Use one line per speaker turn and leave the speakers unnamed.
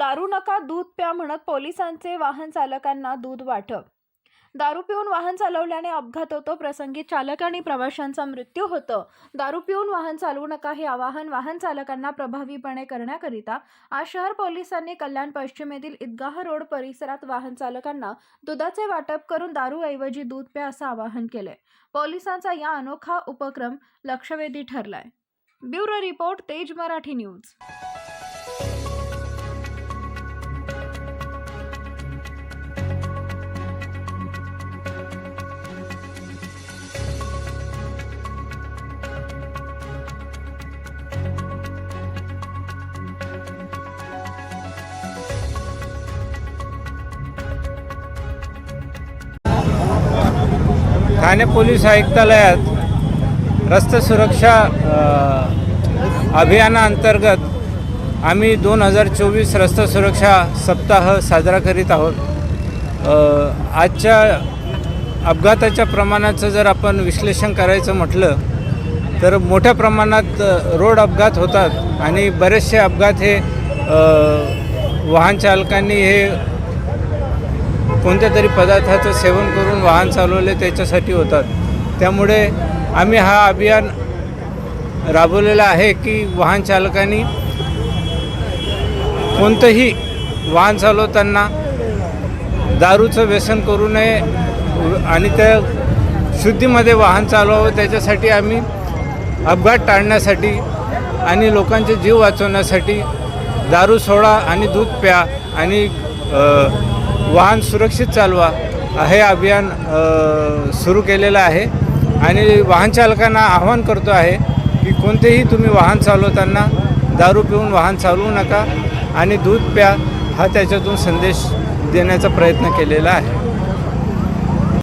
दारू नका दूध प्या म्हणत पोलिसांचे वाहन चालकांना दूध वाटप. दारू पिऊन वाहन चालवल्याने अपघात होतो. प्रसंगी चालक आणि प्रवाशांचा मृत्यू होतो. दारू पिऊन वाहन चालवू नका हे आवाहन वाहन चालकांना प्रभावीपणे करण्याकरिता आज शहर पोलिसांनी कल्याण पश्चिमेतील ईदगाह रोड परिसरात वाहन चालकांना दुधाचे वाटप करून दारूऐवजी दूध प्या असं आवाहन केले पोलिसांचा या अनोखा उपक्रम लक्षवेधी ठरलाय. Bureau report Tez Marathi news.
Thane police आयुक्तालयात रस्ते सुरक्षा अभियानाअंतर्गत आम्ही दोन हजार चोवीस रस्त सुरक्षा सप्ताह साजरा करीत आहोत. आजच्या अपघाताच्या प्रमाणाचं जर आपण विश्लेषण करायचं म्हटलं तर मोठ्या प्रमाणात रोड अपघात होतात आणि बरेचसे अपघात हे वाहन चालकांनी हे कोणत्या तरी पदार्थाचं सेवन करून वाहन चालवले त्याच्यासाठी होतात. त्यामुळे आम्ही हा अभियान राबवलेला आहे की वाहन चालकांनी कोणतंही वाहन चालवताना दारूचं व्यसन करू नये आणि त्या शुद्धीमध्ये वाहन चालवावं त्याच्यासाठी आम्ही अपघात टाळण्यासाठी आणि लोकांचे जीव वाचवण्यासाठी दारू सोडा आणि दूध प्या आणि वाहन सुरक्षित चालवा हे अभियान सुरू केलेलं आहे. आणि वाहन चालकांना आवाहन करतो आहे की कोणतेही तुम्ही वाहन चालवताना दारू पिऊन वाहन चालवू नका आणि दूध प्या हा त्याच्यातून संदेश देण्याचा प्रयत्न केलेला आहे.